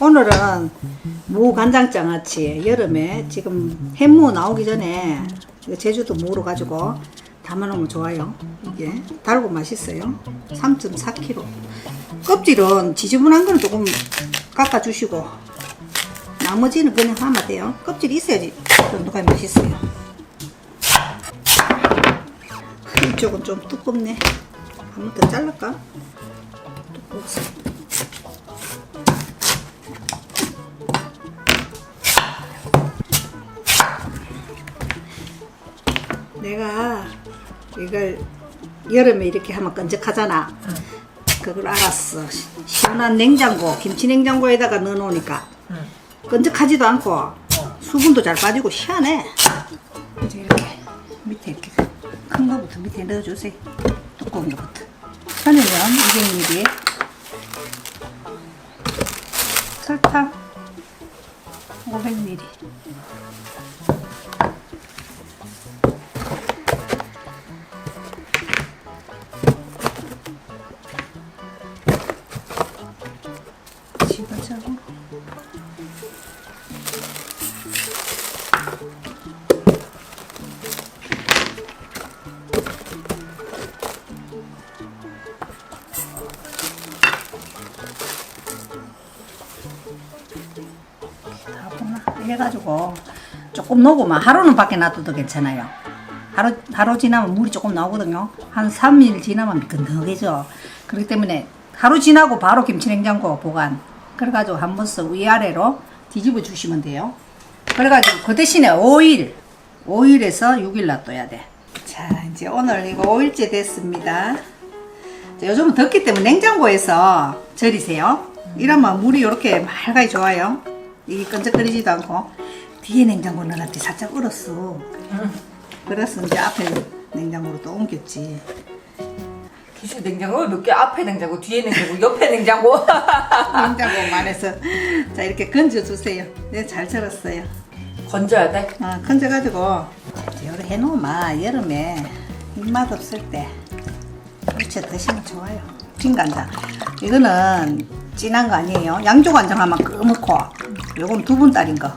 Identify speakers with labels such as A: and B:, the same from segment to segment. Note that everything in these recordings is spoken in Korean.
A: 오늘은 무 간장장아찌 여름에 지금 햇무 나오기 전에 제주도 무로 가지고 담아놓으면 좋아요. 이게 달고 맛있어요. 3.4kg. 껍질은 지저분한 거는 조금 깎아주시고 나머지는 그냥 하면 돼요. 껍질이 있어야지 쫀득하게 맛있어요. 이쪽은 좀 두껍네. 한번 더 잘랄까? 두꺼워 내가 이걸 여름에 이렇게 하면 끈적하잖아. 그걸 알았어. 시- 시원한 냉장고, 김치 냉장고에다가 넣어놓으니까 끈적하지도 않고 수분도 잘 빠지고 시원해. 이제 이렇게 밑에 이렇게 큰 거부터 밑에 넣어주세요. 두꺼운 거부터. 천이면 200ml. 설탕 500ml. 이래가지고 조금 녹으면 하루는 밖에 놔둬도 괜찮아요. 하루 하루 지나면 물이 조금 나오거든요. 한 3일 지나면 미끈덕해져. 그렇기 때문에 하루 지나고 바로 김치냉장고 보관. 그래가지고 한 번씩 위아래로 뒤집어 주시면 돼요. 그래가지고 그 대신에 5일, 5일에서 6일 놔둬야 돼. 자, 이제 오늘 이거 5일째 됐습니다. 자, 요즘은 덥기 때문에 냉장고에서 절이세요. 이러면 물이 이렇게 맑아야 좋아요. 이게 끈적거리지도 않고 뒤에 냉장고 넣어놨더니 살짝 얼었어. 그래서 이제 앞에 냉장고로 또 옮겼지.
B: 기술 냉장고 몇 개? 앞에 냉장고, 뒤에 냉장고, 옆에 냉장고.
A: 냉장고만 해서 자 이렇게 건져주세요. 네, 잘 절었어요.
B: 건져야 돼.
A: 어, 건져가지고 요래 해놓으면 여름에 입맛 없을 때 무쳐 드시면 좋아요. 빈간장. 이거는 진한 거 아니에요. 양조간장 하면 끄먹고 요거는 두분 딸인 거.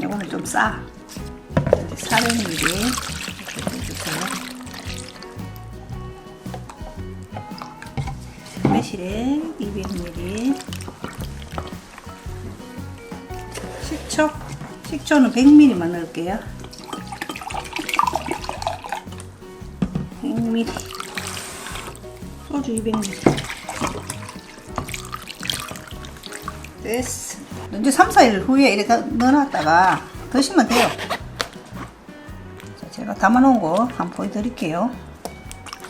A: 요거는 좀 싸. 400ml 이렇게 넣어주세요. 매실에 200ml 식초 식초는 100ml만 넣을게요 100ml 소주 200ml 됐어 이제 3, 4일 후에 이렇게 넣어놨다가 드시면 돼요 자, 제가 담아놓은 거 한번 보여드릴게요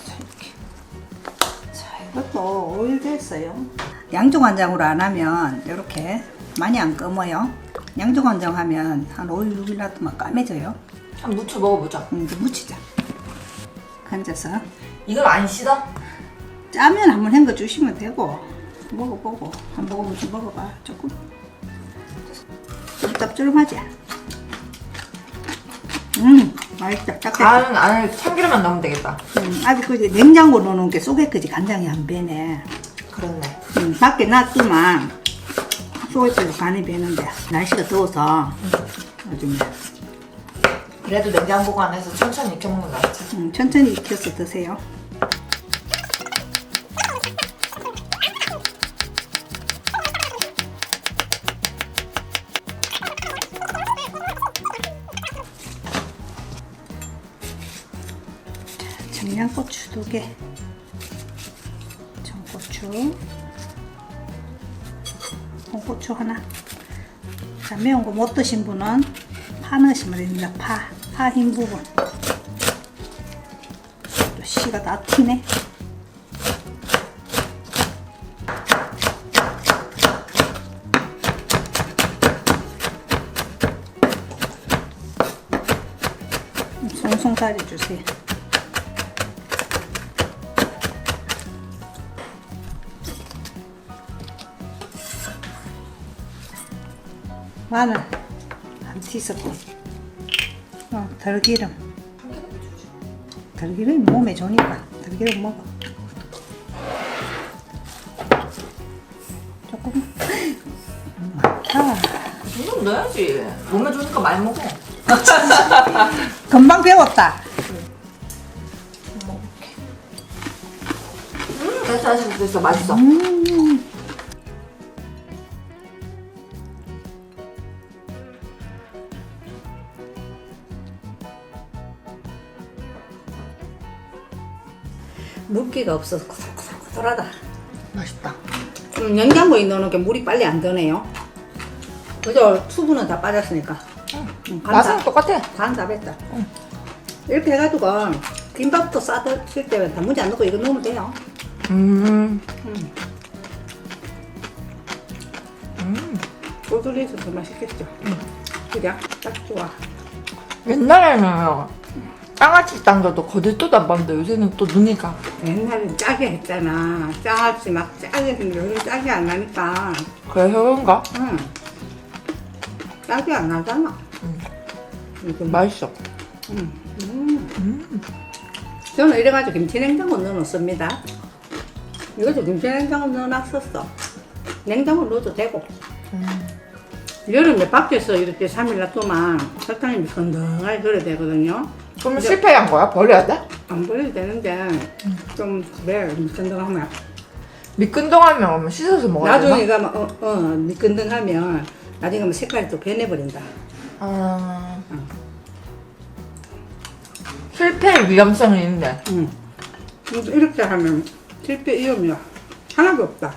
A: 자, 이렇게. 자, 이것도 오일 됐어요. 양조간장으로 안 하면 이렇게 많이 안 검어요. 양조간장 하면 한 5일, 6일 놔두면 까매져요.
B: 한번 무쳐 먹어보자.
A: 음, 이제 묻히자. 간져서
B: 이걸 안 씻어?
A: 짜면 한번 헹궈 주시면 되고 먹어보고 한 모금 좀 먹어봐. 조금 좀 짭조름하지? 음, 맛있다. 딱 됐다.
B: 간은 안에 참기름만 넣으면 되겠다.
A: 음, 아주 그 냉장고 넣어놓은 게 속에까지 간장이 안 배네.
B: 그렇네.
A: 음, 밖에 놔두면 속에까지 간이 배는데 날씨가 더워서 요즘에
B: 그래도 냉장 보관해서 천천히 익혀 먹는 거 낫지.
A: 음, 천천히 익혀서 드세요. 자, 청양고추 두 개, 청고추, 홍고추 하나. 자, 매운 거 못 드신 분은 파 넣으시면 됩니다. 파, 파 흰 부분. 또 씨가 다 튀네. 송송 다려주세요. 마늘 한 티스푼. 어, 들기름. 들기름이 몸에 좋으니까 들기름 먹어. 조금
B: 좀 넣어야지. 몸에 좋으니까 많이 먹어.
A: 금방 배웠다.
B: 음, 됐어, 됐어. 맛있어.
A: 음. 물기가 없어서 고들고들고들하다.
B: 맛있다.
A: 음, 냉장고에 넣어놓은 게 물이 빨리 안 드네요. 그죠? 수분은 다 빠졌으니까. 음, 간
B: 맛은
A: 다-
B: 똑같아.
A: 간다 뺐다. 이렇게 해가지고 김밥도 싸 드실 때 단무지 안 넣고 이거 넣으면 돼요.
B: 음.
A: 음.
B: 음.
A: 꼬들리서 더 맛있겠죠. 그냥 딱 좋아.
B: 옛날에는 장아찌 당겨도 거들떠도 안 봤는데 요새는 또 눈이 가.
A: 옛날엔 짜게 했잖아. 짜지 막 짜게 했는데 요즘 짜게 안 나니까.
B: 그래서 그런가?
A: 응. 짜게 안 나잖아.
B: 음.
A: 이거
B: 맛있어.
A: 음. 음. 저는 이래가지고 김치냉장고 넣어놓습니다. 이것도 김치냉장고 넣어놨었어. 냉장고 넣어도 되고.
B: 음.
A: 여름에 밖에서 이렇게 3일 놔두면 설탕이 미끈덩하게 그래 되거든요.
B: 그러면
A: 이제-
B: 실패한 거야? 버려야 돼?
A: 안 버려도 되는데 좀 그래 미끈덩하면
B: 미끈덩하면 그러면 씻어서 먹어야 되나?
A: 나중에 가면 어, 어 미끈덩하면 나중에 가면 색깔이 또 변해버린다.
B: 아... 실패의 위험성이 있네.
A: 응. 이렇게 하면 실패 위험이 하나도 없다.